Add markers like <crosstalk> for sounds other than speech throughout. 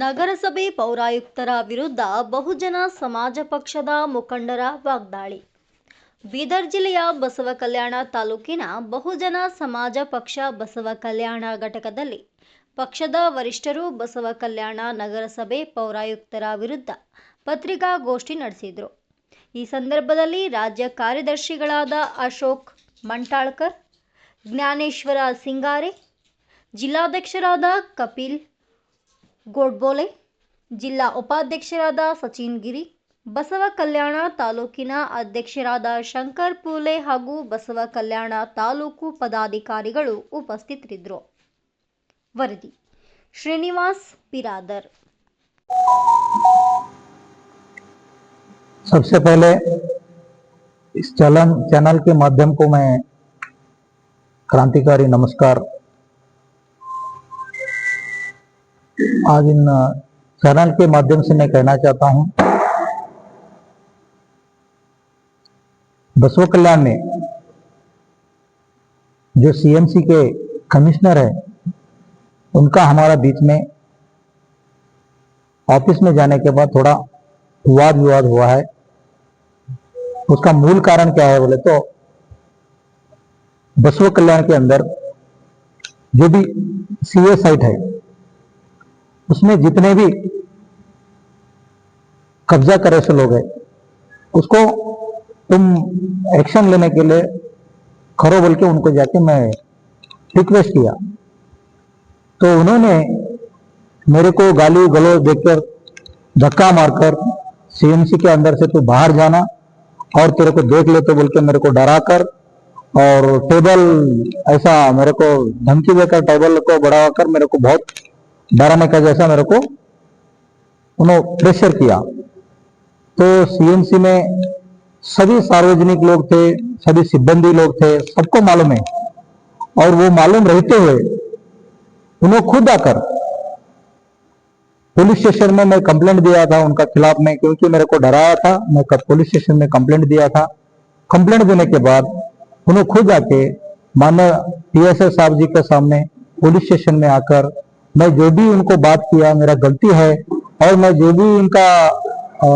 ನಗರಸಭೆ ಪೌರಾಯುಕ್ತರ ವಿರುದ್ಧ ಬಹುಜನ ಸಮಾಜ ಪಕ್ಷದ ಮುಖಂಡರ ವಾಗ್ದಾಳಿ. ಬೀದರ್ ಜಿಲ್ಲೆಯ ಬಸವ ಕಲ್ಯಾಣ ತಾಲೂಕಿನ ಬಹುಜನ ಸಮಾಜ ಪಕ್ಷ ಬಸವ ಕಲ್ಯಾಣ ಘಟಕದಲ್ಲಿ ಪಕ್ಷದ ವರಿಷ್ಠರು ಬಸವ ಕಲ್ಯಾಣ ನಗರಸಭೆ ಪೌರಾಯುಕ್ತರ ವಿರುದ್ಧ ಪತ್ರಿಕಾಗೋಷ್ಠಿ ನಡೆಸಿದರು. ಈ ಸಂದರ್ಭದಲ್ಲಿ ರಾಜ್ಯ ಕಾರ್ಯದರ್ಶಿಗಳಾದ ಅಶೋಕ್ ಮಂಟಾಳ್ಕರ್, ಜ್ಞಾನೇಶ್ವರ ಸಿಂಗಾರೆ, ಜಿಲ್ಲಾಧ್ಯಕ್ಷರಾದ ಕಪಿಲ್ ಗೋಡ್ಬೋಲೆ ಜಿಲ್ಲಾ ಉಪಾಧ್ಯಕ್ಷರಾದ ಸಚಿನ್ ಗಿರಿ ಬಸವ ಕಲ್ಯಾಣ ತಾಲೂಕಿನ ಅಧ್ಯಕ್ಷರಾದ ಶಂಕರ್ ಪೂಲೆ ಹಾಗೂ ಬಸವ ಕಲ್ಯಾಣ ತಾಲೂಕು ಪದಾಧಿಕಾರಿಗಳು ಉಪಸ್ಥಿತರಿದ್ದರು ವರದಿ ಶ್ರೀನಿವಾಸ್ ಬಿರಾದರ್ सबसे पहले इस चलन चैनल के माध्यम को मैं क्रांतिकारी नमस्कार आज इन चैनल के माध्यम से मैं कहना चाहता हूँ। बसव कल्याण में जो सीएमसी के कमिश्नर है, उनका हमारा बीच में ऑफ़िस में जाने के बाद थोड़ा वाद विवाद हुआ है। उसका मूल कारण क्या है बोले तो बसव कल्याण के अंदर जो भी सीए साइट है उसमें जितने भी कब्जा करे से लोग हैं, उसको तुम एक्शन लेने के लिए खरो बोल के उनको जाके मैं रिक्वेस्ट किया। तो उन्होंने मेरे को गाली गलौज देकर धक्का मारकर सीएमसी के अंदर से तू बाहर जाना और तेरे को देख ले तो बोल के मेरे को डरा कर और टेबल ऐसा मेरे को धमकी देकर टेबल को बढ़ाकर मेरे को बहुत डराने का जैसा मेरे को उन्होंने प्रेशर किया। तो सीएमसी में सभी सार्वजनिक लोग थे, सभी सिब्बंदी लोग थे, सबको मालूम है। और वो मालूम रहते हुए उन्होंने खुद आकर पुलिस स्टेशन में मैं कंप्लेंट दिया था उनका खिलाफ में, क्योंकि मेरे को डराया था। मैं पुलिस स्टेशन में कंप्लेंट दिया था। कंप्लेंट देने के बाद उन्होंने खुद आके माननीय टीएसए साहब जी के सामने पुलिस स्टेशन में आकर मैं जो भी उनको बात किया, मेरा गलती है, और मैं जो भी उनका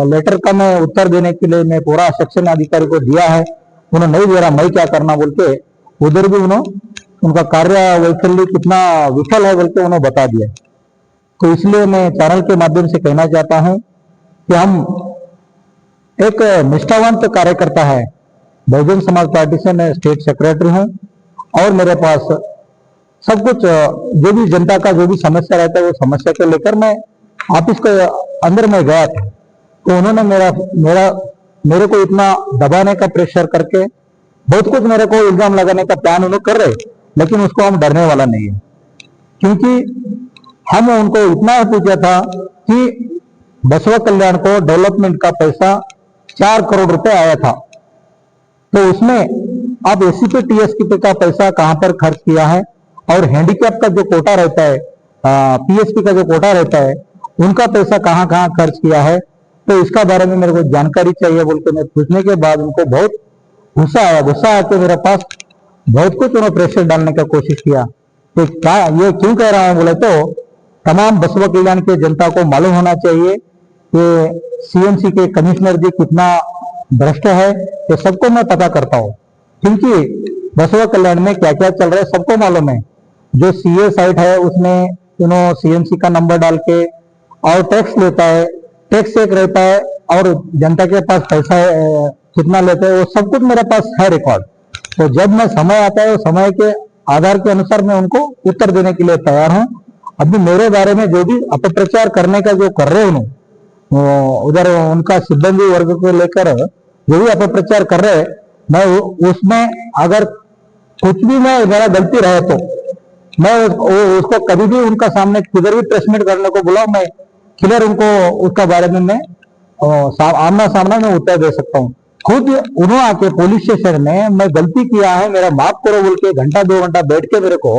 लेटर का मैं उत्तर देने के लिए मैं पूरा सेक्शन अधिकारी को दिया है, उन्होंने नहीं दे रहा, मैं क्या करना बोल के, उधर भी उन्होंने उनका कार्य वैफल्य कितना विफल है बोल के उन्होंने बता दिया। तो इसलिए मैं चैनल के माध्यम से कहना चाहता हूँ कि हम एक निष्ठावंत कार्यकर्ता है। बहुजन समाज पार्टी से मैं स्टेट सेक्रेटरी हूँ, और मेरे पास सब कुछ जो भी जनता का जो भी समस्या रहता है, वो समस्या को लेकर मैं ऑफ़िस के अंदर में गया था। तो उन्होंने मेरा मेरा, मेरे को इतना दबाने का प्रेशर करके, बहुत कुछ मेरे को इल्ज़ाम लगाने का प्लान उन्होंने कर रहे, लेकिन उसको हम डरने वाला नहीं है। क्योंकि हम उनको इतना पूछा था कि बसवा कल्याण को डेवलपमेंट का पैसा चार करोड़ रुपए आया था। तो उसमें आप एसी पे टीएसपी का पैसा कहाँ पर खर्च किया है? और हैंडीकैप का जो कोटा रहता है पीएसपी का जो कोटा रहता है, उनका पैसा कहाँ कहाँ खर्च किया है तो इसका बारे में मेरे को जानकारी चाहिए बोल के मैं पूछने के बाद उनको बहुत गुस्सा आया। गुस्सा आके मेरे पास बहुत कुछ उन्होंने प्रेशर डालने का कोशिश किया। तो क्या ये क्यों कह रहा हूँ बोले तो तमाम बसवा कल्याण के जनता को मालूम होना चाहिए कि सीएमसी के कमिश्नर जी कितना भ्रष्ट है, ये सबको मैं पता करता हूँ। क्योंकि बसवा कल्याण में क्या क्या चल रहा है सबको मालूम है। जो सीए साइट है, उसमें उन्होंने सीएमसी का नंबर डाल के और टैक्स लेता है। टैक्स एक रहता है और जनता के पास पैसा कितना लेते हैं, वो सब कुछ मेरे पास है रिकॉर्ड तो जब मैं समय आता है उस समय के आधार के अनुसार मैं उनको उत्तर देने के लिए तैयार हूँ। अभी मेरे बारे में जो भी अपप्रचार करने का जो कर रहे हैं उधर उनका सिब्बंदी वर्ग को लेकर जो भी अपप्रचार कर रहे मैं उसमें अगर कुछ भी मैं, मेरा गलती रहे तो मैं उसको कभी भी उनका सामने किधर भी प्रेस मीट करने को बुलाओ मैं क्लियर उनको उसका बारे में मैं आमना सामना में उत्तर दे सकता हूँ। खुद उन्होंने आके पुलिस स्टेशन में मैं गलती किया है, मेरा माफ़ करो बोल के घंटा, दो घंटा बैठ के मेरे को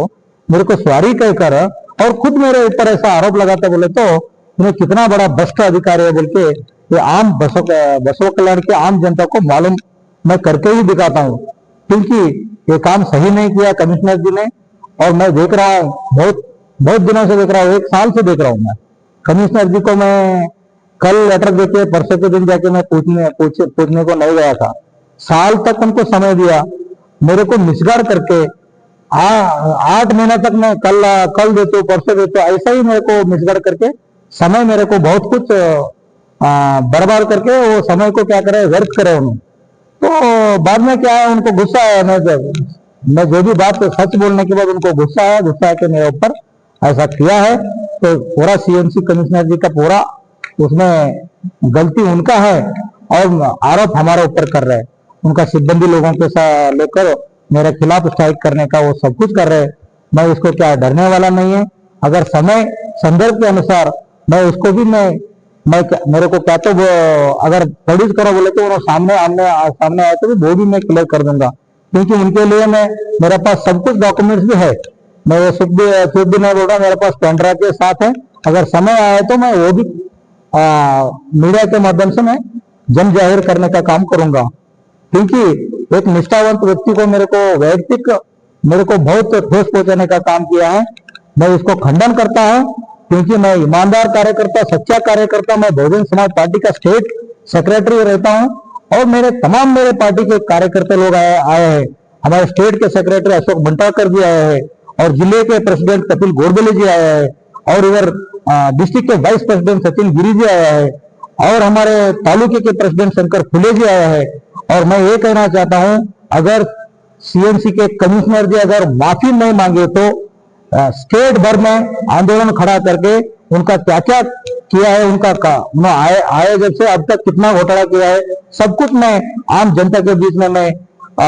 मेरे को सॉरी कहकर और खुद मेरे ऊपर ऐसा आरोप लगाते बोले तो उन्हें कितना बड़ा भ्रष्ट अधिकारी है बोल के ये आम बसो बसव कल्याण के आम जनता को मालूम मैं करके ही दिखाता हूँ। क्योंकि ये काम सही नहीं किया, कमिश्नर जी ने और मैं देख रहा हूँ बहुत बहुत दिनों से देख रहा हूँ एक साल से देख रहा हूँ मैं। कमिश्नर जी को मैं कल लेटर देके परसों के दिन जाके मैं पूछने पूछ, पूछने को नहीं गया था। साल तक उनको समय दिया। मेरे को मिसगार्ड करके आठ महीना तक मैं कल कल देते परसों देते ऐसा ही मेरे को मिसगार्ड करके समय मेरे को बहुत कुछ बर्बाद करके वो समय को क्या करे व्यर्थ करे उन्होंने। तो बाद में क्या है उनको गुस्सा आया मैं मैं जो भी बात सच बोलने के बाद उनको गुस्सा आया, गुस्सा आके मेरे ऊपर ऐसा किया है तो पूरा सीएमसी कमिश्नर जी का पूरा उसमें गलती उनका है और आरोप हमारे ऊपर कर रहे हैं। उनका सिब्बंदी लोगों के साथ लेकर मेरे खिलाफ स्ट्राइक करने का वो सब कुछ कर रहे हैं। मैं उसको क्या डरने वाला नहीं है? अगर समय, संदर्भ के अनुसार मैं उसको भी मैं मैं मेरे को क्या तो अगर प्रोड्यूस करो बोले तो सामने आमने सामने आए तो वो भी मैं क्लियर कर दूँगा। क्योंकि उनके लिए मैं, मेरे पास सब कुछ डॉक्यूमेंट्स भी है। मैं ये सुख भी सुख भी नहीं बोल रहा मेरे पास पेनड्राइव के साथ है। अगर समय आए तो मैं वो भी मीडिया के माध्यम से मैं जन ज़ाहिर करने का काम करूँगा। क्योंकि एक निष्ठावंत व्यक्ति को मेरे को वैयक्तिक, मेरे को बहुत ठोस पहुँचाने का काम किया है। मैं इसको खंडन करता हूँ, क्योंकि मैं ईमानदार कार्यकर्ता, सच्चा कार्यकर्ता, मैं बहुजन समाज पार्टी का स्टेट सेक्रेटरी रहता हूँ। और मेरे तमाम मेरे पार्टी के कार्यकर्ता लोग आए आए हैं। हमारे स्टेट के सेक्रेटरी अशोक बंटाकर जी आए हैं और ज़िले के प्रेसिडेंट कपिल गोरबले जी आए हैं और इधर डिस्ट्रिक्ट के वाइस प्रेसिडेंट सचिन गिरी जी आया है और हमारे तालुके के प्रेसिडेंट शंकर फुले जी आया है। और मैं ये कहना चाहता हूँ, अगर सीएमसी के कमिश्नर जी अगर माफ़ी नहीं मांगे तो स्टेट भर में आंदोलन खड़ा करके उनका क्या क्या किया है उनका का उन्होंने आए आए जब से अब तक कितना घोटाला किया है सब कुछ मैं आम जनता के बीच में मैं अ,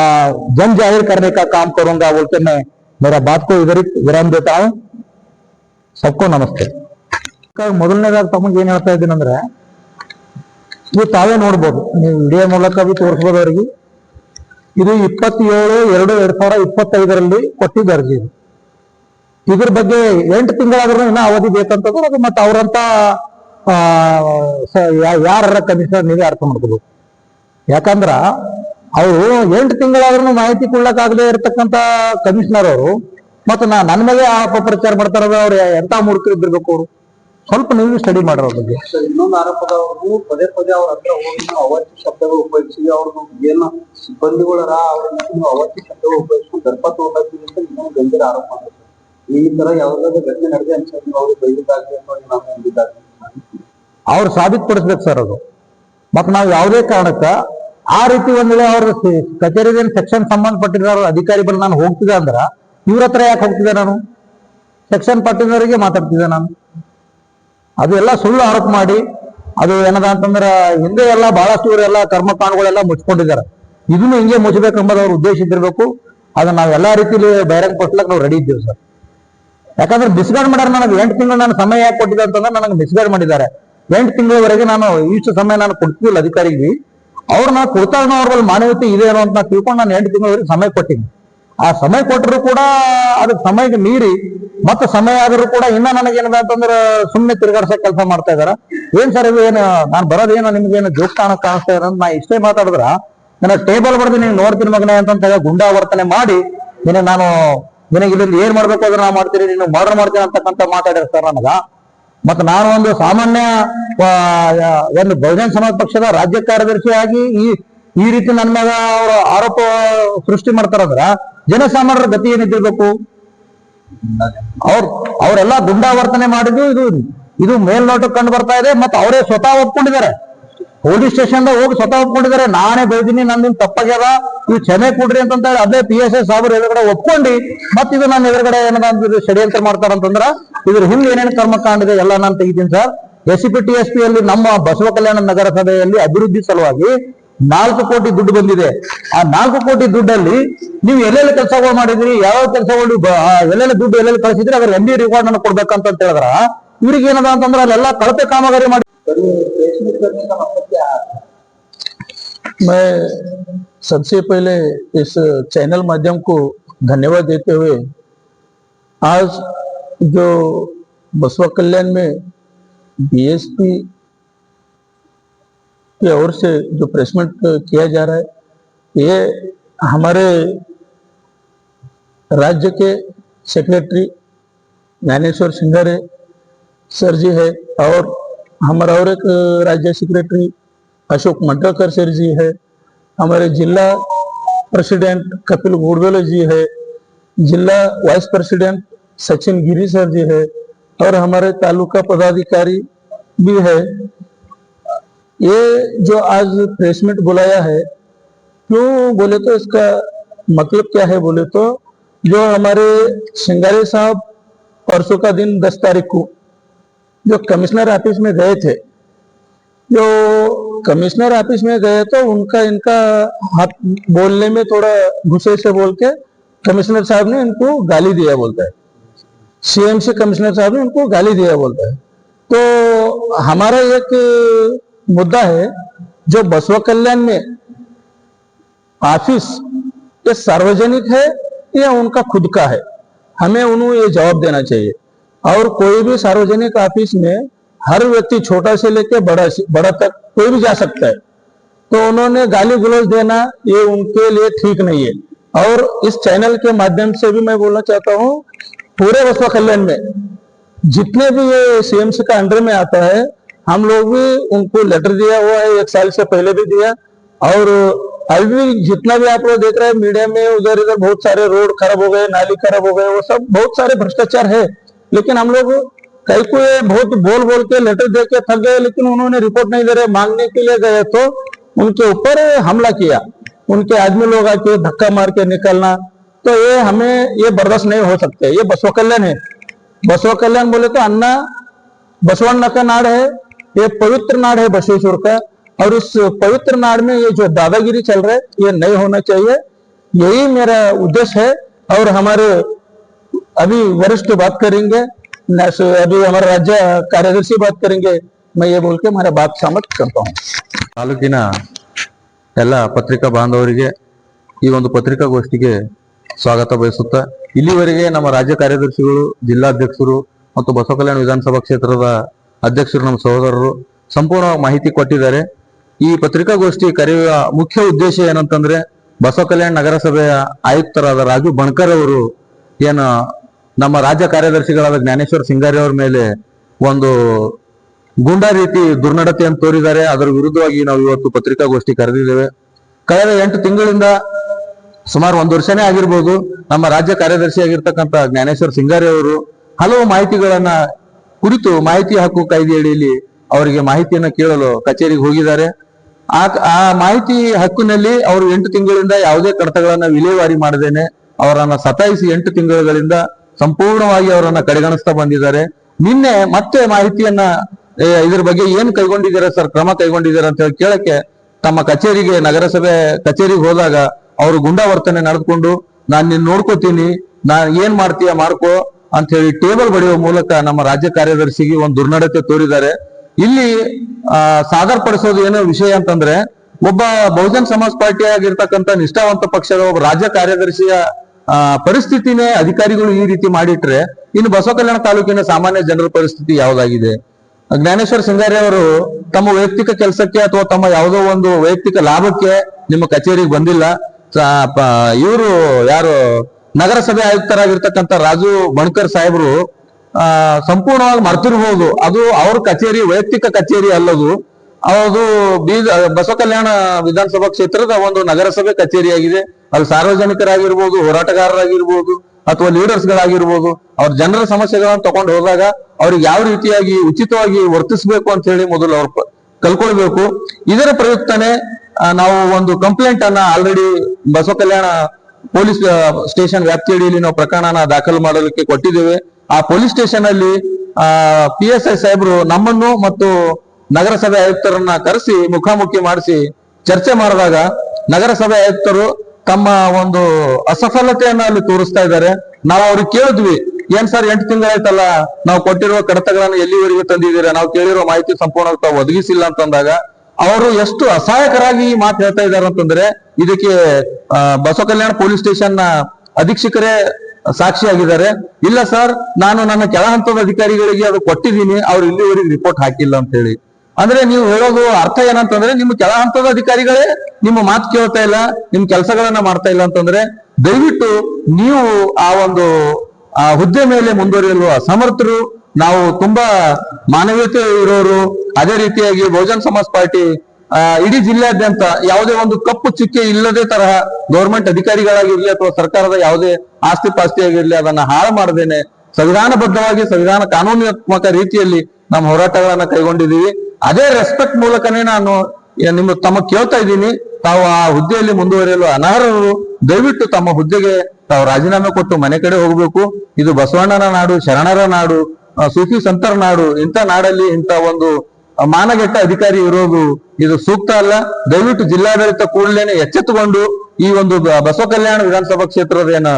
जन जाहिर करने का काम करूंगा बोल के मैं मेरा बात को इधर ही विराम देता हूं सबको ನಮಸ್ತೆ ಮೊದಲನೇದಾಗಿ ತಮಗೆ ಏನ್ ಹೇಳ್ತಾ ಇದ್ದೀನಿ ಅಂದ್ರೆ ನೀವು ತಾವೇ ನೋಡ್ಬೋದು ನೀವು ವಿಡಿಯೋ ಮೂಲಕ ಬಿ ತೋರಿಸ್ಬೋದು ಅವರಿಗೆ ಇದು ಇಪ್ಪತ್ತೇಳು ಎರಡು ಎರಡ್ ಸಾವಿರ ಇಪ್ಪತ್ತೈದರಲ್ಲಿ ಕೊಟ್ಟಿದ್ದ ಅರ್ಜಿ ಇದು. ಇದ್ರ ಬಗ್ಗೆ ಎಂಟು ತಿಂಗಳಾದ್ರೂ ಇನ್ನೂ ಅವಧಿ ಬೇಕಂತಂದ್ರೆ ಅದು ಮತ್ತೆ ಅವರಂತ ಯಾರ ಕಮಿಷನರ್ ನೀವೇ ಅರ್ಥ ಮಾಡ್ಕೋಬೇಕು ಯಾಕಂದ್ರ, ಅವರು ಎಂಟು ತಿಂಗಳಾದ್ರೂ ಮಾಹಿತಿ ಕೊಡ್ಲಕ್ಕಾಗದೆ ಇರತಕ್ಕಂತ ಕಮಿಷನರ್ ಅವರು ಮತ್ತೆ ನಾ ನನ್ನ ಮೇಲೆ ಅಪಪ್ರಚಾರ ಮಾಡ್ತಾರ ಅವ್ರು ಎಂತ ಮೂರ್ಖರು ಇದ್ದಿರ್ಬೇಕು ಅವರು? ಸ್ವಲ್ಪ ನೀವು ಸ್ಟಡಿ ಮಾಡ್ರ ಅವ್ರ ಬಗ್ಗೆ. ಇನ್ನೊಂದು ಆರೋಪದ ಅವ್ರದ್ದು ಪದೇ ಪದೇ ಅವ್ರ ಹತ್ರ ಹೋಗಿ ಅವತ್ತು ಶಬ್ದಗಳು ಉಪಯೋಗಿಸಿ ಅವ್ರದ್ದು ಏನು ಸಿಬ್ಬಂದಿಗಳರ ಅವ್ರನ್ನ ನೀವು ಅವಾಚ್ಯ ಶಬ್ದಗಳು ಉಪಯೋಗಿಸಿ ಗರ್ಭ ತಗೊಂಡಾಗ್ತೀವಿ ಅಂತ ಇನ್ನೊಂದು ಗಂಭೀರ ಆರೋಪ ಈ ತರ ಯಾವ್ದಾದ್ರು ಘಟನೆ ನಡೆದ ನೀವು ಅವ್ರು ಬೈದಿದ್ದಾಗಿ ಅಥವಾ ನಾವು ಹೊಂದಿದ್ದಾಗ್ಲಿ ಅವ್ರು ಸಾಬೀತುಪಡಿಸ್ಬೇಕು ಸರ್ ಅದು. ಮತ್ತು ನಾವು ಯಾವುದೇ ಕಾರಣಕ್ಕೆ ಆ ರೀತಿ ಒಂದ್ ವೇಳೆ ಅವ್ರ ಕಚೇರಿಗೆ ಸೆಕ್ಷನ್ ಸಂಬಂಧಪಟ್ಟಿರೋ ಅಧಿಕಾರಿ ಬಳಿ ನಾನು ಹೋಗ್ತಿದ್ದೆ ಅಂದ್ರೆ ಇವ್ರ ಹತ್ರ ಯಾಕೆ ಹೋಗ್ತಿದ್ದೆ ನಾನು? ಸೆಕ್ಷನ್ ಪಟ್ಟಿದವರಿಗೆ ಮಾತಾಡ್ತಿದ್ದೆ ನಾನು. ಅದು ಎಲ್ಲ ಸುಳ್ಳು ಆರೋಪ ಮಾಡಿ, ಅದು ಏನದ ಅಂತಂದ್ರೆ ಹಿಂದೆ ಎಲ್ಲ ಬಹಳಷ್ಟು ಇವರೆಲ್ಲ ಕರ್ಮಕಾಂಡಗಳೆಲ್ಲ ಮುಚ್ಕೊಂಡಿದ್ದಾರೆ. ಇದನ್ನು ಹಿಂಗೆ ಮುಚ್ಚಬೇಕೆಂಬುದು ಅವ್ರ ಉದ್ದೇಶ ಇದ್ದಿರ್ಬೇಕು. ಅದನ್ನ ನಾವು ಎಲ್ಲಾ ರೀತಿಲಿ ಬಹಿರಂಗ ಪಡಿಸ್ಲಕ್ ನಾವು ರೆಡಿ ಇದ್ದೀವಿ ಸರ್ ಯಾಕಂದ್ರೆ ಮಿಸ್ಗೈಡ್ ಮಾಡ್ಯಾರ ನನಗೆ ಎಂಟು ತಿಂಗಳು ನಾನು ಸಮಯ ಯಾಕೆ ಕೊಟ್ಟಿದ್ದೆ ಅಂತಂದ್ರೆ ನನಗೆ ಮಿಸ್ಗೈಡ್ ಮಾಡಿದ್ದಾರೆ. ಎಂಟು ತಿಂಗಳವರೆಗೆ ನಾನು ಇಷ್ಟು ಸಮಯ ನಾನು ಕೊಡ್ತಿದ್ದಿಲ್ಲ ಅಧಿಕಾರಿಗೆ ಅವ್ರು ನಾ ಕೊಡ್ತಾಗ ಅವ್ರ ಮಾನವೀಯತೆ ಇದೆ ಅಂತ ನಾ ತಿಳ್ಕೊಂಡು ನಾನು ಎಂಟು ತಿಂಗಳವರೆಗೆ ಸಮಯ ಕೊಟ್ಟಿನಿ ಆ ಸಮಯ ಕೊಟ್ಟರು ಕೂಡ ಅದಕ್ಕೆ ಸಮಯಕ್ಕೆ ಮೀರಿ, ಮತ್ತೆ ಸಮಯ ಆದರೂ ಕೂಡ ಇನ್ನ ನನಗೇನದ ಅಂತಂದ್ರೆ ಸುಮ್ಮನೆ ತಿರುಗಾಡ್ಸೋ ಕೆಲಸ ಮಾಡ್ತಾ ಇದಾರ. ಏನ್ ಸರ್ ಇದು ಏನು, ನಾನು ಬರೋದೇನು, ನಿಮ್ಗೇನು ಜೋಕ್ ಕಾಣ ಕಾಣಿಸ್ತಾ ಇರೋ ನಾ ಇಷ್ಟೇ ಮಾತಾಡಿದ್ರ, ನನ್ನ ಟೇಬಲ್ ಬರ್ದು ನೀನು ನೋಡ್ತೀನಿ ಮಗನೇ ಅಂತ ಹೇಳಿ ಗುಂಡಾವರ್ತನೆ ಮಾಡಿ ನಿನ್ನ ನಾನು, ನಿನಗೆ ಇಲ್ಲಿ ಏನ್ ಮಾಡ್ಬೇಕು ಅದನ್ನ ನಾ ಮಾಡ್ತೀನಿ ನೀನು ಮರ್ಡರ್ ಮಾಡ್ತೀನಿ ಅಂತಕ್ಕಂತ ಸರ್ ನನಗ. ಮತ್ತೆ ನಾನು ಒಂದು ಸಾಮಾನ್ಯ ಒಂದು ಬಹುಜನ ಸಮಾಜ ಪಕ್ಷದ ರಾಜ್ಯ ಕಾರ್ಯದರ್ಶಿಯಾಗಿ ಈ ಈ ರೀತಿ ನನ್ನ ಮ್ಯಾಗ ಅವರು ಆರೋಪ ಸೃಷ್ಟಿ ಮಾಡ್ತಾರಂದ್ರ ಜನಸಾಮಾನ್ಯರ ಗತಿ ಏನಿದ್ದಿರ್ಬೇಕು? ಅವ್ರ, ಅವರೆಲ್ಲ ದುಂಡಾವರ್ತನೆ ಮಾಡಿದ್ದು ಇದು ಇದು ಮೇಲ್ನೋಟಕ್ಕೆ ಕಂಡು ಬರ್ತಾ ಇದೆ, ಮತ್ತೆ ಅವರೇ ಸ್ವತಃ ಒಪ್ಕೊಂಡಿದ್ದಾರೆ. ಪೊಲೀಸ್ ಸ್ಟೇಷನ್ ಹೋಗಿ ಸ್ವತಃ ಒಪ್ಕೊಂಡಿದ್ದಾರೆ. ನಾನೇ ಬೆಳೆದಿನಿ ನಿಮ್ ತಪ್ಪಾಗ್ಯದ. ನೀವು ಕ್ಷಮೆ ಕೊಡ್ರಿ ಅಂತ ಹೇಳಿ ಅದೇ ಪಿ ಎಸ್ ಐ ಸಾಬ್ರು ಎದುರುಗಡೆ ಒಪ್ಕೊಂಡು ಮತ್ತೆ ಇದು ನನ್ನ ಎದುರುಗಡೆ ಏನದ ಅಂತ ಷಡ್ಯಂತ್ರ ಮಾಡ್ತಾರಂತಂದ್ರ ಇದ್ರ ಹಿಂದೆ ಏನೇನು ಕರ್ಮ ಕಾಂಡಿದೆ ಎಲ್ಲ ನಾನು ತೆಗಿತೀನಿ sir. S P T S P ಅಲ್ಲಿ ನಮ್ಮ ಬಸವ ಕಲ್ಯಾಣ ನಗರಸಭೆಯಲ್ಲಿ ಅಭಿವೃದ್ಧಿ ಸಲುವಾಗಿ ನಾಲ್ಕು ಕೋಟಿ ದುಡ್ಡು ಬಂದಿದೆ. ಆ ನಾಲ್ಕು ಕೋಟಿ ದುಡ್ಡಲ್ಲಿ ನೀವು ಎಲ್ಲೆಲ್ಲಿ ಕೆಲಸಗಳು ಮಾಡಿದ್ರಿ ಯಾವ ಕೆಲಸಗಳು ಎಲ್ಲೆಲ್ಲ ದುಡ್ಡು ಎಲ್ಲೆಲ್ಲಿ ಕಳಿಸಿದ್ರಿ ಅದ್ರ ಎಂ ಬಿ ರಿವಾರ್ಡ್ ಅನ್ನು ಕೊಡ್ಬೇಕಂತ ಹೇಳಿದ್ರ ಇವ್ರಿಗೆ ಏನದ ಅಂತಂದ್ರೆ ಅಲ್ಲೆಲ್ಲ ಕಳಪೆ ಕಾಮಗಾರಿ ಮಾಡಿ मतलब है? मैं सबसे पहले इस चैनल माध्यम को धन्यवाद देते हुए आज जो बसवा कल्याण में बीएसपी की ओर से जो प्रेसमेंट किया जा रहा है, ये हमारे राज्य के सेक्रेटरी ज्ञानेश्वर सिंघारे सर जी है और हमारा और एक राज्य सेक्रेटरी अशोक मंडलकर सर जी है। हमारे जिला प्रेसिडेंट कपिल गोडवेले जी है। जिला vice president Sachin Giri sir ji है। और हमारे तालुका पदाधिकारी भी है। ये जो आज प्रेस मीट बुलाया है, क्यों बोले तो इसका मतलब क्या है बोले तो जो हमारे सिंगारे साहब परसों का दिन दस तारीख को जो कमिश्नर ऑफ़िस में गए थे, जो कमिश्नर ऑफ़िस में गए तो उनका, इनका हाथ बोलने में थोड़ा गुस्से से बोल के कमिश्नर साहब ने इनको गाली दिया बोलता है। सीएम से कमिश्नर साहब ने उनको गाली दिया बोलता है। तो हमारा एक मुद्दा है, जो बसवा कल्याण में ऑफ़िस ये सार्वजनिक है या उनका खुद का है? हमें उन्हें ये जवाब देना चाहिए। और कोई भी सार्वजनिक ऑफ़िस में हर व्यक्ति छोटा से लेकर बड़ा बड़ा तक कोई भी जा सकता है। तो उन्होंने गाली गलौज देना, ये उनके लिए ठीक नहीं है। और इस चैनल के माध्यम से भी मैं बोलना चाहता हूँ, पूरे बसवा कल्याण में जितने भी ये सीएमसी का अंडर में आता है, हम लोग भी उनको लेटर दिया हुआ है, एक साल से पहले भी दिया। और अभी भी जितना भी आप लोग देख रहे हैं, मीडिया में उधर इधर बहुत सारे रोड खराब हो गए, नाली खराब हो गए, वो सब बहुत सारे भ्रष्टाचार है। लेकिन हम लोग कई को बहुत बोल बोल के लेटर दे के थक गए, लेकिन उन्होंने रिपोर्ट नहीं दे रहे। मांगने के लिए गए तो उनके ऊपर हमला किया। उनके आदमी लोग आके धक्का मार के निकलना। तो ये हमें ये बर्दाश्त नहीं हो सकते। ये बसवा कल्याण है। बसवा कल्याण बोले तो अन्ना बसवण्ण का नाड़ है, ये पवित्र नाड़ है बसवेश्वर का। और इस पवित्र नाड़ में ये जो दादागिरी चल रहा है, ये नहीं होना चाहिए। यही मेरा उद्देश्य है। और हमारे अभी वरिष्ठ बात करेंगे नेस- अभी हमारे राज्य कार्यदर्शी बात करेंगे मैं ये बोल के हमारा बात समाप्त करता हूँ ತಾಲೂಕಿನ ಎಲ್ಲ ಪತ್ರಿಕಾ ಬಾಂಧವರಿಗೆ ಈ ಒಂದು ಪತ್ರಿಕಾಗೋಷ್ಠಿಗೆ ಸ್ವಾಗತ ಬಯಸುತ್ತಾ ಇಲ್ಲಿವರೆಗೆ ನಮ್ಮ ರಾಜ್ಯ ಕಾರ್ಯದರ್ಶಿಗಳು ಜಿಲ್ಲಾಧ್ಯಕ್ಷರು ಮತ್ತು ಬಸವ ಕಲ್ಯಾಣ ವಿಧಾನಸಭಾ ಕ್ಷೇತ್ರದ ಅಧ್ಯಕ್ಷರು ನಮ್ಮ ಸಹೋದರರು ಸಂಪೂರ್ಣ ಮಾಹಿತಿ ಕೊಟ್ಟಿದ್ದಾರೆ ಈ ಪತ್ರಿಕಾಗೋಷ್ಠಿ ಕರೆಯುವ ಮುಖ್ಯ ಉದ್ದೇಶ ಏನಂತಂದ್ರೆ ಬಸವ ಕಲ್ಯಾಣ ನಗರಸಭೆಯ ಆಯುಕ್ತರಾದ ರಾಜು ಬಣಕರ್ ಅವರು ಏನು ನಮ್ಮ ರಾಜ್ಯ ಕಾರ್ಯದರ್ಶಿಗಳಾದ ಜ್ಞಾನೇಶ್ವರ್ ಸಿಂಗಾರಿ ಅವರ ಮೇಲೆ ಒಂದು ಗೂಂಡಾ ರೀತಿ ದುರ್ನಡತೆಯನ್ನು ತೋರಿದ್ದಾರೆ. ಅದರ ವಿರುದ್ಧವಾಗಿ ನಾವು ಇವತ್ತು ಪತ್ರಿಕಾಗೋಷ್ಠಿ ಕರೆದಿದ್ದೇವೆ. ಕಳೆದ ಎಂಟು ತಿಂಗಳಿಂದ ಸುಮಾರು ಒಂದು ವರ್ಷನೇ ಆಗಿರ್ಬೋದು ನಮ್ಮ ರಾಜ್ಯ ಕಾರ್ಯದರ್ಶಿ ಆಗಿರ್ತಕ್ಕಂಥ ಜ್ಞಾನೇಶ್ವರ್ ಸಿಂಗಾರಿ ಅವರು ಹಲವು ಮಾಹಿತಿಗಳನ್ನ ಕುರಿತು ಮಾಹಿತಿ ಹಕ್ಕು ಕಾಯ್ದೆಯಡಿಯಲ್ಲಿ ಅವರಿಗೆ ಮಾಹಿತಿಯನ್ನು ಕೇಳಲು ಕಚೇರಿಗೆ ಹೋಗಿದ್ದಾರೆ. ಆ ಆ ಮಾಹಿತಿ ಹಕ್ಕಿನಲ್ಲಿ ಅವರು ಎಂಟು ತಿಂಗಳಿಂದ ಯಾವುದೇ ಕಡತಗಳನ್ನ ವಿಲೇವಾರಿ ಮಾಡದೇನೆ ಅವರನ್ನ ಸತಾಯಿಸಿ ಎಂಟು ತಿಂಗಳುಗಳಿಂದ ಸಂಪೂರ್ಣವಾಗಿ ಅವರನ್ನ ಕಡೆಗಣಿಸ್ತಾ ಬಂದಿದ್ದಾರೆ. ನಿನ್ನೆ ಮತ್ತೆ ಮಾಹಿತಿಯನ್ನ ಇದ್ರ ಬಗ್ಗೆ ಏನ್ ಕೈಗೊಂಡಿದ್ದೀರಾ ಸರ್? ಕ್ರಮ ಕೈಗೊಂಡಿದ್ದೀರಾ ಅಂತ ಹೇಳಿ ಕೇಳಕ್ಕೆ ತಮ್ಮ ಕಚೇರಿಗೆ, ನಗರಸಭೆ ಕಚೇರಿಗೆ ಹೋದಾಗ ಅವರು ಗುಂಡಾವರ್ತನೆ ನಡೆದುಕೊಂಡು, ನಾನ್ ನಿನ್ ನೋಡ್ಕೋತೀನಿ, ನಾನ್ ಏನ್ ಮಾಡ್ತೀಯ ಮಾಡ್ಕೋ ಅಂತ ಹೇಳಿ ಟೇಬಲ್ ಬಡಿಯುವ ಮೂಲಕ ನಮ್ಮ ರಾಜ್ಯ ಕಾರ್ಯದರ್ಶಿಗೆ ಒಂದು ದುರ್ನಡತೆ ತೋರಿದ್ದಾರೆ. ಇಲ್ಲಿ ಸಾದರ್ ಪಡಿಸೋದು ಏನೋ ವಿಷಯ ಅಂತಂದ್ರೆ, ಒಬ್ಬ ಬಹುಜನ್ ಸಮಾಜ್ ಪಾರ್ಟಿ ಆಗಿರ್ತಕ್ಕಂಥ ನಿಷ್ಠಾವಂತ ಪಕ್ಷದ ಒಬ್ಬ ರಾಜ್ಯ ಕಾರ್ಯದರ್ಶಿಯ ಆ, ಪರಿಸ್ಥಿತಿನೇ ಅಧಿಕಾರಿಗಳು ಈ ರೀತಿ ಮಾಡಿಟ್ರೆ ಇನ್ನು ಬಸವ ಕಲ್ಯಾಣ ತಾಲೂಕಿನ ಸಾಮಾನ್ಯ ಜನರ ಪರಿಸ್ಥಿತಿ ಯಾವ್ದಾಗಿದೆ? ಜ್ಞಾನೇಶ್ವರ ಸಿಂಗಾರಿ ಅವರು ತಮ್ಮ ವೈಯಕ್ತಿಕ ಕೆಲಸಕ್ಕೆ ಅಥವಾ ತಮ್ಮ ಯಾವುದೋ ಒಂದು ವೈಯಕ್ತಿಕ ಲಾಭಕ್ಕೆ ನಿಮ್ಮ ಕಚೇರಿಗೆ ಬಂದಿಲ್ಲ. ಇವರು ಯಾರು ನಗರಸಭೆ ಆಯುಕ್ತರಾಗಿರ್ತಕ್ಕಂಥ ರಾಜು ಬಣಕರ್ ಸಾಹೇಬರು ಸಂಪೂರ್ಣವಾಗಿ ಮರ್ತಿರ್ಬೋದು. ಅದು ಅವ್ರ ಕಚೇರಿ, ವೈಯಕ್ತಿಕ ಕಚೇರಿ ಅಲ್ಲದು. ಅದು ಬೀದ ಬಸವ ಕಲ್ಯಾಣ ವಿಧಾನಸಭಾ ಕ್ಷೇತ್ರದ ಒಂದು ನಗರಸಭೆ ಕಚೇರಿಯಾಗಿದೆ. ಅಲ್ಲಿ ಸಾರ್ವಜನಿಕರಾಗಿರ್ಬೋದು, ಹೋರಾಟಗಾರರಾಗಿರ್ಬೋದು, ಅಥವಾ ಲೀಡರ್ಸ್ ಗಳಾಗಿರ್ಬೋದು ಅವ್ರ ಜನರ ಸಮಸ್ಯೆಗಳನ್ನ ತಗೊಂಡು ಹೋದಾಗ ಅವ್ರಿಗೆ ಯಾವ ರೀತಿಯಾಗಿ ಉಚಿತವಾಗಿ ವರ್ತಿಸ್ಬೇಕು ಅಂತ ಹೇಳಿ ಮೊದಲು ಅವ್ರು ಕಲ್ಕೊಳ್ಬೇಕು. ಇದರ ಪ್ರಯುಕ್ತನೆ ನಾವು ಒಂದು ಕಂಪ್ಲೇಂಟ್ ಅನ್ನ already Basava Kalyan police station ವ್ಯಾಪ್ತಿಯಡಿಯಲ್ಲಿ ನಾವು ಪ್ರಕರಣನ ದಾಖಲು ಮಾಡಲಿಕ್ಕೆ ಕೊಟ್ಟಿದ್ದೇವೆ. ಆ ಪೊಲೀಸ್ ಸ್ಟೇಷನ್ ಅಲ್ಲಿ ಪಿ ಎಸ್ ಐ ಸಾಹೇಬ್ರು ನಮ್ಮನ್ನು ಮತ್ತು ನಗರಸಭೆ ಆಯುಕ್ತರನ್ನ ಕರೆಸಿ, ಮುಖಾಮುಖಿ ಮಾಡಿಸಿ ಚರ್ಚೆ ಮಾಡಿದಾಗ ನಗರಸಭೆ ಆಯುಕ್ತರು ತಮ್ಮ ಒಂದು ಅಸಫಲತೆಯನ್ನ ಅಲ್ಲಿ ತೋರಿಸ್ತಾ ಇದ್ದಾರೆ. ನಾವು ಅವ್ರಿಗೆ ಕೇಳಿದ್ವಿ, ಏನ್ ಸರ್, ಎಂಟು ತಿಂಗಳಾಯ್ತಲ್ಲ, ನಾವು ಕೊಟ್ಟಿರುವ ಕಡತಗಳನ್ನು ಎಲ್ಲಿವರೆಗೂ ತಂದಿದ್ದೀರಾ? ನಾವು ಕೇಳಿರೋ ಮಾಹಿತಿ ಸಂಪೂರ್ಣ ಒದಗಿಸಿಲ್ಲ ಅಂತಂದಾಗ ಅವರು ಎಷ್ಟು ಅಸಹಾಯಕರಾಗಿ ಈ ಮಾತು ಹೇಳ್ತಾ ಇದ್ದಾರೆ ಅಂತಂದ್ರೆ ಇದಕ್ಕೆ ಬಸವ ಕಲ್ಯಾಣ ಪೊಲೀಸ್ ಸ್ಟೇಷನ್ನ ಅಧೀಕ್ಷಕರೇ ಸಾಕ್ಷಿಯಾಗಿದ್ದಾರೆ. ಇಲ್ಲ ಸರ್, ನಾನು ನನ್ನ ಕೆಳ ಹಂತದ ಅಧಿಕಾರಿಗಳಿಗೆ ಅದು ಕೊಟ್ಟಿದ್ದೀನಿ, ಅವ್ರು ಇಲ್ಲಿವರೆಗೆ ರಿಪೋರ್ಟ್ ಹಾಕಿಲ್ಲ ಅಂತ ಹೇಳಿ. ಅಂದ್ರೆ ನೀವು ಹೇಳೋದು ಅರ್ಥ ಏನಂತಂದ್ರೆ ನಿಮ್ಮ ಕೆಳ ಹಂತದ ಅಧಿಕಾರಿಗಳೇ ನಿಮ್ಮ ಮಾತು ಕೇಳ್ತಾ ಇಲ್ಲ ನಿಮ್ ಕೆಲಸಗಳನ್ನ ಮಾಡ್ತಾ ಇಲ್ಲ ಅಂತಂದ್ರೆ ದಯವಿಟ್ಟು ನೀವು ಆ ಒಂದು ಆ ಹುದ್ದೆ ಮೇಲೆ ಮುಂದುವರಿಯಲು ಅಸಮರ್ಥರು. ನಾವು ತುಂಬಾ ಮಾನವೀಯತೆ ಇರೋರು. ಅದೇ ರೀತಿಯಾಗಿ ಬಹುಜನ್ ಸಮಾಜ್ ಪಾರ್ಟಿ ಆ, ಇಡೀ ಜಿಲ್ಲೆಯಾದ್ಯಂತ ಯಾವುದೇ ಒಂದು ಕಪ್ಪು ಚುಕ್ಕೆ ಇಲ್ಲದೆ ತರಹ ಗೌರ್ಮೆಂಟ್ ಅಧಿಕಾರಿಗಳಾಗಿರ್ಲಿ ಅಥವಾ ಸರ್ಕಾರದ ಯಾವುದೇ ಆಸ್ತಿ ಪಾಸ್ತಿ ಆಗಿರ್ಲಿ ಅದನ್ನ ಹಾಳು ಮಾಡದೇನೆ. ಸಂವಿಧಾನಬದ್ಧವಾಗಿ ಸಂವಿಧಾನ ಕಾನೂನಾತ್ಮಕ ರೀತಿಯಲ್ಲಿ ನಮ್ಮ ಹೋರಾಟಗಳನ್ನ ಕೈಗೊಂಡಿದ್ದೀವಿ. ಅದೇ ರೆಸ್ಪೆಕ್ಟ್ ಮೂಲಕನೇ ನಾನು ನಿಮ್ಮ ತಮ್ಮ ಕೇಳ್ತಾ ಇದ್ದೀನಿ. ತಾವು ಆ ಹುದ್ದೆಯಲ್ಲಿ ಮುಂದುವರಿಯಲು ಅನರ್ಹರು, ದಯವಿಟ್ಟು ತಮ್ಮ ಹುದ್ದೆಗೆ ತಾವು ರಾಜೀನಾಮೆ ಕೊಟ್ಟು ಮನೆ ಕಡೆ ಹೋಗಬೇಕು. ಇದು ಬಸವಣ್ಣನ ನಾಡು, ಶರಣರ ನಾಡು ಸೂಫಿ ಸಂತರ ನಾಡು, ಇಂಥ ನಾಡಲ್ಲಿ ಇಂಥ ಒಂದು ಮಾನಗಟ್ಟ ಅಧಿಕಾರಿ ಇರೋದು ಇದು ಸೂಕ್ತ ಅಲ್ಲ. ದಯವಿಟ್ಟು ಜಿಲ್ಲಾಡಳಿತ ಕೂಡಲೇನೆ ಎಚ್ಚೆತ್ತುಕೊಂಡು ಈ ಒಂದು ಬಸವ ಕಲ್ಯಾಣ ವಿಧಾನಸಭಾ ಕ್ಷೇತ್ರದ ಏನ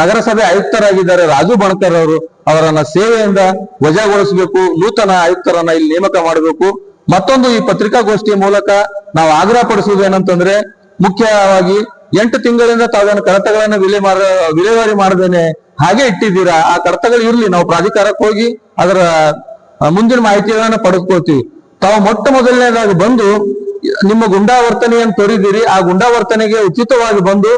ನಗರಸಭೆ ಆಯುಕ್ತರಾಗಿದ್ದಾರೆ, ರಾಜು ಬಣಕರ್ ಅವರು ಅವರನ್ನ ಸೇವೆಯಿಂದ ವಜಾಗೊಳಿಸಬೇಕು, ನೂತನ ಆಯುಕ್ತರನ್ನ ಇಲ್ಲಿ ನೇಮಕ ಮಾಡಬೇಕು. ಮತ್ತೊಂದು ಈ ಪತ್ರಿಕಾಗೋಷ್ಠಿಯ ಮೂಲಕ ನಾವು ಆಗ್ರಹ ಪಡಿಸುವುದು ಏನಂತಂದ್ರೆ, ಮುಖ್ಯವಾಗಿ ಎಂಟು ತಿಂಗಳಿಂದ ತಾವೇನು ಕಡತಗಳನ್ನ ವಿಲೆ ಮಾಡ ವಿಲೇವಾರಿ ಮಾಡದೇನೆ ಹಾಗೆ ಇಟ್ಟಿದ್ದೀರಾ, ಆ ಕಡತಗಳು ಇರ್ಲಿ, ನಾವು ಪ್ರಾಧಿಕಾರಕ್ಕೆ ಹೋಗಿ ಅದರ ಮುಂದಿನ ಮಾಹಿತಿಗಳನ್ನ ಪಡೆದುಕೊಳ್ತೀವಿ. ತಾವು ಮೊಟ್ಟ ಮೊದಲನೇದಾಗಿ ಬಂದು ನಿಮ್ಮ ಗುಂಡಾವರ್ತನೆಯನ್ನು ತೊರಿದಿರಿ, ಆ ಗುಂಡಾವರ್ತನೆಗೆ ಉಚಿತವಾಗಿ ಬಂದು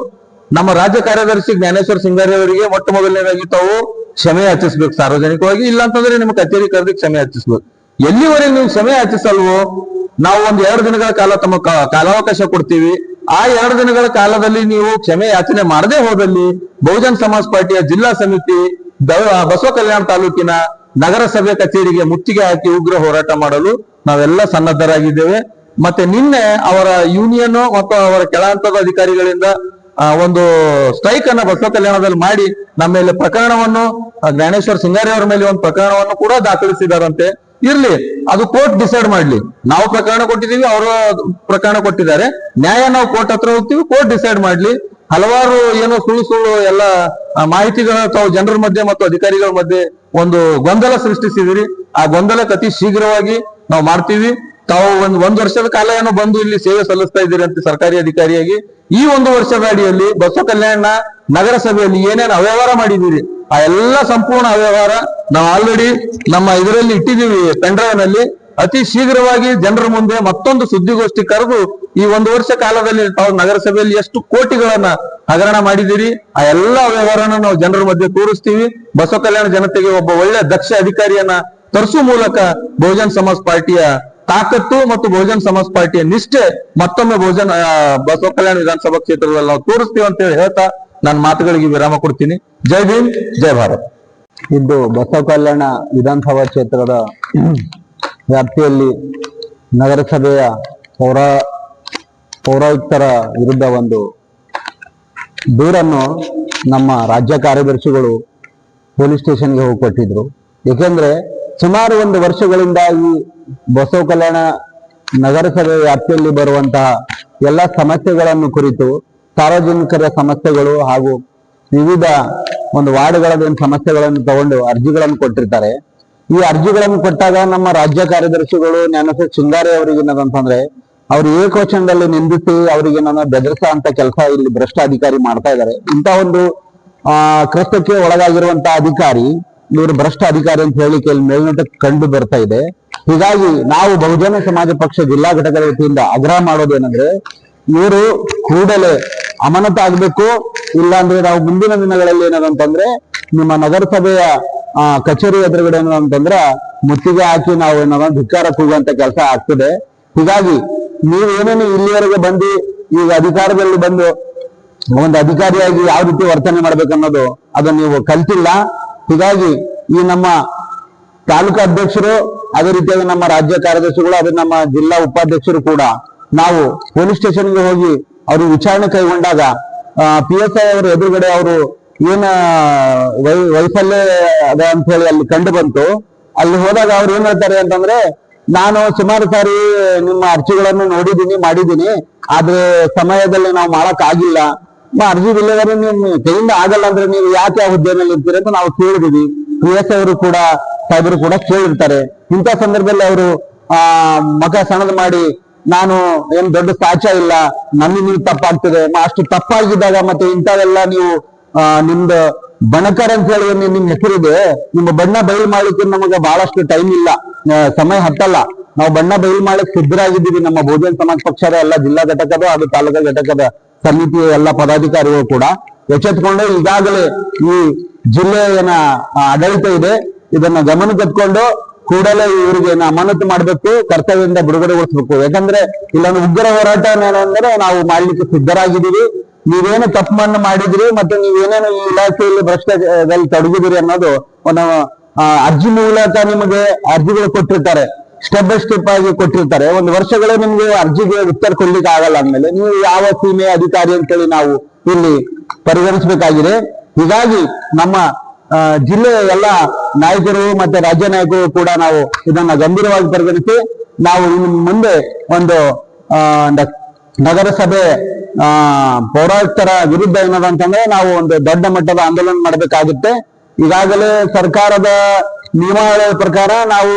ನಮ್ಮ ರಾಜ್ಯ ಕಾರ್ಯದರ್ಶಿ ಜ್ಞಾನೇಶ್ವರ ಸಿಂಗಾರಿ ಅವರಿಗೆ ಮೊಟ್ಟ ಮೊದಲನೇದಾಗಿ ತಾವು ಕ್ಷಮೆ ಯಾಚಿಸ್ಬೇಕು, ಸಾರ್ವಜನಿಕವಾಗಿ. ಇಲ್ಲ ಅಂತಂದ್ರೆ ನಿಮ್ಮ ಕಚೇರಿ ಕರೆದು ಕ್ಷಮೆ ಯಾಚಿಸ್ಬೇಕು. ಎಲ್ಲಿವರೆಗೆ ನೀವು ಕ್ಷಮೆ ಯಾಚಿಸಲ್ವೋ, ನಾವು ಒಂದ್ ಎರಡು ದಿನಗಳ ಕಾಲ ತಮ್ಮ ಕಾಲಾವಕಾಶ ಕೊಡ್ತೀವಿ. ಆ ಎರಡು ದಿನಗಳ ಕಾಲದಲ್ಲಿ ನೀವು ಕ್ಷಮೆ ಯಾಚನೆ ಮಾಡದೆ ಹೋದಲ್ಲಿ ಬಹುಜನ್ ಸಮಾಜ್ ಪಾರ್ಟಿಯ ಜಿಲ್ಲಾ ಸಮಿತಿ ಬಸವ ಕಲ್ಯಾಣ ತಾಲೂಕಿನ ನಗರಸಭೆ ಕಚೇರಿಗೆ ಮುತ್ತಿಗೆ ಹಾಕಿ ಉಗ್ರ ಹೋರಾಟ ಮಾಡಲು ನಾವೆಲ್ಲ ಸನ್ನದ್ಧರಾಗಿದ್ದೇವೆ. ಮತ್ತೆ ನಿನ್ನೆ ಅವರ ಯೂನಿಯನ್ ಮತ್ತು ಅವರ ಕೆಳ ಹಂತದ ಅಧಿಕಾರಿಗಳಿಂದ ಒಂದು ಸ್ಟ್ರೈಕ್ ಅನ್ನ ಬಸವ ಕಲ್ಯಾಣದಲ್ಲಿ ಮಾಡಿ ನಮ್ಮ ಮೇಲೆ ಪ್ರಕರಣವನ್ನು ಜ್ಞಾನೇಶ್ವರ ಸಿಂಗಾರಿ ಅವರ ಮೇಲೆ ಒಂದು ಪ್ರಕರಣವನ್ನು ಕೂಡ ದಾಖಲಿಸಿದಾರಂತೆ. ಇರ್ಲಿ, ಅದು ಕೋರ್ಟ್ ಡಿಸೈಡ್ ಮಾಡ್ಲಿ. ನಾವು ಪ್ರಕರಣ ಕೊಟ್ಟಿದೀವಿ ಅವರು ಪ್ರಕರಣ ಕೊಟ್ಟಿದ್ದಾರೆ. ನ್ಯಾಯ ನಾವು ಕೋರ್ಟ್ ಹತ್ರ ಹೋಗ್ತೀವಿ ಕೋರ್ಟ್ ಡಿಸೈಡ್ ಮಾಡ್ಲಿ. ಹಲವಾರು ಏನೋ ಸುಳ್ಳು ಸುಳ್ಳು ಎಲ್ಲ ಮಾಹಿತಿಗಳು ತಾವು ಜನರ ಮಧ್ಯೆ ಮತ್ತು ಅಧಿಕಾರಿಗಳ ಮಧ್ಯೆ ಒಂದು ಗೊಂದಲ ಸೃಷ್ಟಿಸಿದಿರಿ. ಆ ಗೊಂದಲಕ್ಕೆ ಅತಿ ಶೀಘ್ರವಾಗಿ ನಾವು ಮಾಡ್ತೀವಿ. ತಾವು ಒಂದು ಒಂದು ವರ್ಷದ ಕಾಲ ಏನೋ ಬಂದು ಇಲ್ಲಿ ಸೇವೆ ಸಲ್ಲಿಸ್ತಾ ಇದ್ದೀರಿ ಅಂತ ಸರ್ಕಾರಿ ಅಧಿಕಾರಿಯಾಗಿ, ಈ ಒಂದು ವರ್ಷದ ಅಡಿಯಲ್ಲಿ ಬಸವ ಕಲ್ಯಾಣ ನಗರಸಭೆಯಲ್ಲಿ ಏನೇನು ಅವ್ಯವಹಾರ ಮಾಡಿದ್ದೀರಿ, ಆ ಎಲ್ಲ ಸಂಪೂರ್ಣ ಅವ್ಯವಹಾರ ನಾವು ಆಲ್ರೆಡಿ ನಮ್ಮ ಇದರಲ್ಲಿ ಇಟ್ಟಿದ್ದೀವಿ ಪೆಂಡ್ರೈವ್ನಲ್ಲಿ ಅತಿ ಶೀಘ್ರವಾಗಿ ಜನರ ಮುಂದೆ ಮತ್ತೊಂದು ಸುದ್ದಿಗೋಷ್ಠಿ ಕರೆದು, ಈ ಒಂದು ವರ್ಷ ಕಾಲದಲ್ಲಿ ತಾವು ನಗರಸಭೆಯಲ್ಲಿ ಎಷ್ಟು ಕೋಟಿಗಳನ್ನ ಹಗರಣ ಮಾಡಿದ್ದೀರಿ, ಆ ಎಲ್ಲ ವ್ಯವಹಾರನ ನಾವು ಜನರ ಮಧ್ಯೆ ತೋರಿಸ್ತೀವಿ. ಬಸವ ಕಲ್ಯಾಣ ಜನತೆಗೆ ಒಬ್ಬ ಒಳ್ಳೆ ದಕ್ಷ ಅಧಿಕಾರಿಯನ್ನ ತರಿಸುವ ಮೂಲಕ ಬಹುಜನ್ ಸಮಾಜ್ ಪಾರ್ಟಿಯ ತಾಕತ್ತು ಮತ್ತು ಬಹುಜನ್ ಸಮಾಜ್ ಪಾರ್ಟಿಯ ನಿಷ್ಠೆ ಮತ್ತೊಮ್ಮೆ ಬಹುಜನ್ ಬಸವ ಕಲ್ಯಾಣ ವಿಧಾನಸಭಾ ಕ್ಷೇತ್ರದಲ್ಲಿ ನಾವು ತೋರಿಸ್ತೀವಿ ಅಂತ ಹೇಳಿ ಹೇಳ್ತಾ ನನ್ನ ಮಾತುಗಳಿಗೆ ವಿರಾಮ ಕೊಡ್ತೀನಿ. ಜೈ ಭೀಮ್, ಜೈ ಭಾರತ್. ಇದು ಬಸವ ಕಲ್ಯಾಣ ವಿಧಾನಸಭಾ ಕ್ಷೇತ್ರದ ವ್ಯಾಪ್ತಿಯಲ್ಲಿ ನಗರಸಭೆಯ ಪೌರ, ಪೌರಾಯುಕ್ತರ ವಿರುದ್ಧ ಒಂದು ದೂರನ್ನು ನಮ್ಮ ರಾಜ್ಯ ಕಾರ್ಯದರ್ಶಿಗಳು ಪೊಲೀಸ್ ಸ್ಟೇಷನ್ಗೆ ಹೋಗಿ ಕೊಟ್ಟಿದ್ರು ಏಕೆಂದ್ರೆ ಸುಮಾರು ಒಂದು ವರ್ಷಗಳಿಂದ ಈ ಬಸವ ಕಲ್ಯಾಣ ನಗರಸಭೆ ವ್ಯಾಪ್ತಿಯಲ್ಲಿ ಬರುವಂತಹ ಎಲ್ಲ ಸಮಸ್ಯೆಗಳನ್ನು ಕುರಿತು ಸಾರ್ವಜನಿಕರ ಸಮಸ್ಯೆಗಳು ಹಾಗೂ ವಿವಿಧ ಒಂದು ವಾರ್ಡ್ಗಳ ಸಮಸ್ಯೆಗಳನ್ನು ತಗೊಂಡು ಅರ್ಜಿಗಳನ್ನು ಕೊಟ್ಟಿರ್ತಾರೆ. ಈ ಅರ್ಜಿಗಳನ್ನು ಕೊಟ್ಟಾಗ ನಮ್ಮ ರಾಜ್ಯ ಕಾರ್ಯದರ್ಶಿಗಳು ಜ್ಞಾನಸ ಶೃಂಗಾರಿ ಅವರಿಗೆ ಏನದಂತಂದ್ರೆ ಅವ್ರು ಏಕವಚನದಲ್ಲಿ ನಿಂದಿಸಿ ಅವರಿಗೆ ನನ್ನ ಬೆದರಿಸ ಅಂತ ಕೆಲಸ ಇಲ್ಲಿ ಭ್ರಷ್ಟ ಅಧಿಕಾರಿ ಮಾಡ್ತಾ ಇದ್ದಾರೆ. ಇಂಥ ಒಂದು, ಆ ಕೃತ್ಯಕ್ಕೆ ಒಳಗಾಗಿರುವಂತಹ ಅಧಿಕಾರಿ ಇವರು ಭ್ರಷ್ಟ ಅಧಿಕಾರಿ ಅಂತ ಹೇಳಿ ಕೇಳಿ ಮೇಲ್ನೋಟಕ್ಕೆ ಕಂಡು ಬರ್ತಾ ಇದೆ. ಹೀಗಾಗಿ ನಾವು ಬಹುಜನ ಸಮಾಜ ಪಕ್ಷ ಜಿಲ್ಲಾ ಘಟಕದ ವತಿಯಿಂದ ಆಗ್ರಹ ಮಾಡೋದೇನಂದ್ರೆ ಇವರು ಕೂಡಲೇ ಅಮಾನತ ಆಗ್ಬೇಕು ಇಲ್ಲ ಅಂದ್ರೆ ನಾವು ಮುಂದಿನ ದಿನಗಳಲ್ಲಿ ಏನದಂತಂದ್ರೆ ನಿಮ್ಮ ನಗರಸಭೆಯ ಕಚೇರಿ ಎದುರುಗಡೆ ಏನಂತಂದ್ರೆ ಮುತ್ತಿಗೆ ಹಾಕಿ ನಾವು ಏನದ ಧಿಕ್ಕಾರ ಕೂಗುವಂತ ಕೆಲಸ ಆಗ್ತದೆ. ಹೀಗಾಗಿ ನೀವೇನೇನು ಇಲ್ಲಿವರೆಗೆ ಬಂದು, ಈಗ ಅಧಿಕಾರದಲ್ಲಿ ಬಂದು ಒಂದು ಅಧಿಕಾರಿಯಾಗಿ ಯಾವ ರೀತಿ ವರ್ತನೆ ಮಾಡ್ಬೇಕನ್ನೋದು ಅದನ್ನ ನೀವು ಕಲ್ತಿಲ್ಲ. ಹೀಗಾಗಿ ಈ ನಮ್ಮ ತಾಲೂಕು ಅಧ್ಯಕ್ಷರು, ಅದೇ ರೀತಿಯಾಗಿ ನಮ್ಮ ರಾಜ್ಯ ಕಾರ್ಯದರ್ಶಿಗಳು, ಅದೇ ನಮ್ಮ ಜಿಲ್ಲಾ ಉಪಾಧ್ಯಕ್ಷರು ಕೂಡ ನಾವು ಪೊಲೀಸ್ ಸ್ಟೇಷನ್ಗೆ ಹೋಗಿ ಅವರು ವಿಚಾರಣೆ ಕೈಗೊಂಡಾಗ ಪಿ ಎಸ್ ಐ ಅವರ ಎದುರುಗಡೆ ಅವರು ಏನ, ವೈ, ವೈಫಲ್ಯ ಅದ ಅಂತ ಹೇಳಿ ಅಲ್ಲಿ ಕಂಡು ಬಂತು. ಅಲ್ಲಿ ಹೋದಾಗ ಅವ್ರು ಏನ್ ಹೇಳ್ತಾರೆ ಅಂತಂದ್ರೆ, ನಾನು ಸುಮಾರು ಸಾರಿ ನಿಮ್ಮ ಅರ್ಜಿಗಳನ್ನು ನೋಡಿದ್ದೀನಿ, ಮಾಡಿದ್ದೀನಿ, ಆದ್ರೆ ಸಮಯದಲ್ಲಿ ನಾವು ಮಾಡಕ್ ಆಗಿಲ್ಲ ಅರ್ಜಿ ವಿಲೇವಾರಿ ನೀವು ಕೈಯಿಂದ ಆಗಲ್ಲ ಅಂದ್ರೆ ನೀವು ಯಾಕೆ ಆ ಹುದ್ದೆನಲ್ಲಿ ಇರ್ತೀರಿ ಅಂತ ನಾವು ಕೇಳಿದೀವಿ ಪಿ ಎಸ್ ಅವರು ಕೂಡ, ಸಾಹೇಬರು ಕೂಡ ಕೇಳಿರ್ತಾರೆ. ಇಂಥ ಸಂದರ್ಭದಲ್ಲಿ ಅವರು, ಆ, ಮಗ ಸಣದ ಮಾಡಿ, ನಾನು ಏನ್ ದೊಡ್ಡ ಸಾಚ ಇಲ್ಲ ನನ್ನ ನೀವು ತಪ್ಪಾಗ್ತದೆ ಅಷ್ಟು ತಪ್ಪಾಗಿದ್ದಾಗ ಮತ್ತೆ ಇಂಥವೆಲ್ಲ ನೀವು, ಆ, ನಿಮ್ದು ಬಣಕರ್ ಅಂತ ಹೇಳಿ ನಿಮ್ ಹೆಸರಿದೆ ನಿಮ್ಮ ಬಣ್ಣ ಬಯಲು ಮಾಡ್ಲಿಕ್ಕೆ ನಮಗೆ ಬಹಳಷ್ಟು ಟೈಮ್ ಇಲ್ಲ ಸಮಯ ಹತ್ತಲ್ಲ. ನಾವು ಬಣ್ಣ ಬಯಲು ಮಾಡ್ಲಿಕ್ಕೆ ಸಿದ್ಧರಾಗಿದ್ದೀವಿ. ನಮ್ಮ ಬಹುಜನ ಸಮಾಜ ಪಕ್ಷದ ಎಲ್ಲ ಜಿಲ್ಲಾ ಘಟಕದ ಹಾಗೂ ತಾಲೂಕಾ ಘಟಕದ ಸಮಿತಿಯ ಎಲ್ಲ ಪದಾಧಿಕಾರಿಗಳು ಕೂಡ ಎಚ್ಚೆತ್ಕೊಂಡು. ಈಗಾಗಲೇ ಈ ಜಿಲ್ಲೆಯ ಏನ ಆಡಳಿತ ಇದೆ. ಇದನ್ನ ಗಮನಕ್ಕೆತ್ಕೊಂಡು ಕೂಡಲೇ ಇವರಿಗೆ ಅಮಾನತು ಮಾಡಬೇಕು, ಕರ್ತವ್ಯದಿಂದ ಬಿಡುಗಡೆಗೊಳಿಸಬೇಕು. ಯಾಕಂದ್ರೆ ಇಲ್ಲೊಂದು ಉಗ್ರ ಹೋರಾಟ ಏನಂದ್ರೆ ನಾವು ಮಾಡ್ಲಿಕ್ಕೆ ಸಿದ್ಧರಾಗಿದ್ದೀವಿ. ನೀವೇನು ತಪ್ಪನ್ನು ಮಾಡಿದ್ರಿ ಮತ್ತೆ ನೀವೇನೇನು ಈ ಇಲಾಖೆಯಲ್ಲಿ ಭ್ರಷ್ಟಾಚಾರದಲ್ಲಿ ತೊಡಗಿದಿರಿ ಅನ್ನೋದು ಒಂದು ಅರ್ಜಿ ಮೂಲಕ ನಿಮಗೆ ಅರ್ಜಿಗಳು ಕೊಟ್ಟಿರ್ತಾರೆ. ಸ್ಟೆಪ್ ಬೈ ಸ್ಟೆಪ್ ಆಗಿ ಕೊಟ್ಟಿರ್ತಾರೆ. ಒಂದು ವರ್ಷಗಳೇ ನಿಮ್ಗೆ ಅರ್ಜಿಗೆ ಉತ್ತರ ಕೊಡ್ಲಿಕ್ಕೆ ಆಗಲ್ಲ ಅಂದ್ಮೇಲೆ ನೀವು ಯಾವ ಸೀಮೆ ಅಧಿಕಾರಿ ಅಂತೇಳಿ ನಾವು ಇಲ್ಲಿ ಪರಿಗಣಿಸಬೇಕಾಗಿದೆ. ಹೀಗಾಗಿ ನಮ್ಮ ಜಿಲ್ಲೆಯ ಎಲ್ಲ ನಾಯಕರು ಮತ್ತೆ ರಾಜ್ಯ ನಾಯಕರು ಕೂಡ ನಾವು ಇದನ್ನ ಗಂಭೀರವಾಗಿ ಪರಿಗಣಿಸಿ ನಾವು ಇನ್ನು ಮುಂದೆ ಒಂದು ನಗರಸಭೆ, ಆ, ಪೌರಾಯುಕ್ತರ ವಿರುದ್ಧ ಏನದ ಅಂತಂದ್ರೆ ನಾವು ಒಂದು ದೊಡ್ಡ ಮಟ್ಟದ ಆಂದೋಲನ ಮಾಡಬೇಕಾಗುತ್ತೆ. ಈಗಾಗಲೇ ಸರ್ಕಾರದ ನಿಯಮಾವಳಿಯ ಪ್ರಕಾರ ನಾವು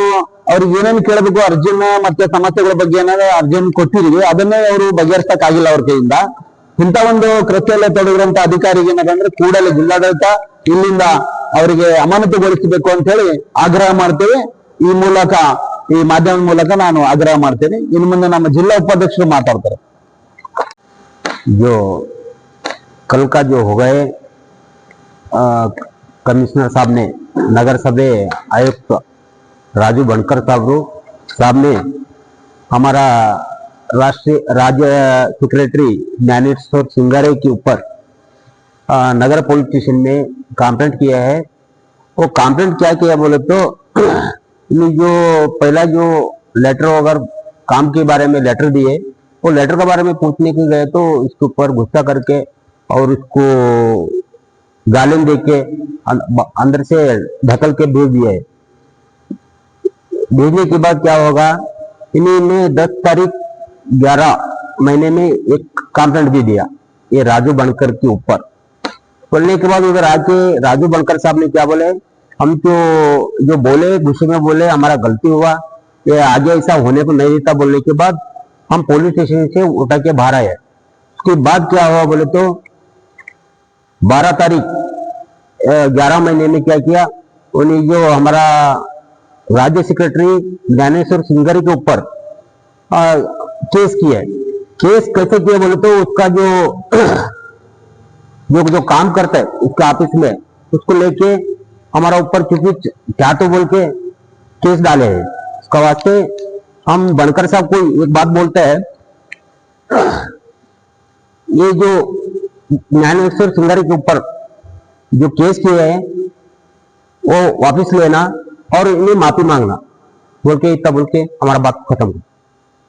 ಅವ್ರಿಗೆ ಏನೇನ್ ಕೇಳಬೇಕು ಅರ್ಜಿನ ಮತ್ತೆ ಸಮಸ್ಯೆಗಳ ಬಗ್ಗೆ ಏನಾದ್ರೆ ಅರ್ಜುನ್ ಕೊಟ್ಟಿರಿ, ಅದನ್ನೇ ಅವರು ಬಗೆಹರಿಸಕ್ ಆಗಿಲ್ಲ ಅವ್ರ ಕೈಯಿಂದ. ಇಂತ ಒಂದು ಕೃತ್ಯಲ್ಲೇ ತೊಡಗಿರುವಂತ ಅಧಿಕಾರಿಗೆ ಏನಾದ್ರೆ ಕೂಡಲೇ ಜಿಲ್ಲಾಡಳಿತ ಇಲ್ಲಿಂದ ಅವರಿಗೆ ಅಮಾನತುಗೊಳಿಸಬೇಕು ಅಂತ ಹೇಳಿ ಆಗ್ರಹ ಮಾಡ್ತೇವೆ. ಈ ಮೂಲಕ, ಈ ಮಾಧ್ಯಮದ ಮೂಲಕ ನಾನು ಆಗ್ರಹ ಮಾಡ್ತೇನೆ. ಇನ್ನು ಮುಂದೆ ನಮ್ಮ ಜಿಲ್ಲಾ ಉಪಾಧ್ಯಕ್ಷರು ಮಾತಾಡ್ತಾರೆ. ಜೋ, ಕಲ್ಕಾ ಜೋ ಹೋಗಯೆ ಕಮಿಷನರ್ ಸಾಬ್ನೆ ನಗರಸಭೆ ಆಯುಕ್ತ राजू बनकर साहब साहब ने हमारा राष्ट्रीय राज्य सेक्रेटरी ज्ञानेश्वर सिंगारे के ऊपर नगर पुलिस स्टेशन में कंप्लेंट किया है। वो कंप्लेंट क्या किया बोले तो <clears throat> जो पहला जो लेटर अगर काम के बारे में लेटर दिए, वो लेटर के बारे में पूछने के गए तो इसके ऊपर गुस्सा करके और उसको गालिम दे के अं- अंदर से ढकल के भेज दिया है। भेजने के बाद क्या होगा? इन्हीं दस तारीख ग्यारह महीने में एक कंप्लेंट भी दिया, ये राजू बनकर के ऊपर। बोलने के बाद उधर आके राजू बनकर साहब ने क्या बोले? हम तो जो बोले, गुस्से में बोले, हमारा गलती हुआ। ये आगे ऐसा होने को नहीं देता बोलने के बाद हम पुलिस स्टेशन से उठा के बाहर आए। उसके बाद क्या हुआ बोले तो बारह तारीख ग्यारह महीने में क्या किया? उन्हें जो हमारा राज्य सेक्रेटरी ज्ञानेश्वर सिंगरी के ऊपर केस किया है। केस कैसे किया बोले तो उसका जो जो जो काम करता है, उसके ऑफ़िस में, उसको लेके हमारा ऊपर चूँकि क्या तो बोल के केस डाले हैं। उसका वास्ते हम बनकर साहब को एक बात बोलते हैं। ये जो ज्ञानेश्वर सिंगारी के ऊपर जो केस किए हैं, वो वापस लेना और इन्हें माफ़ी मांगना। बोल के बोल के हमारा बात खत्म हुआ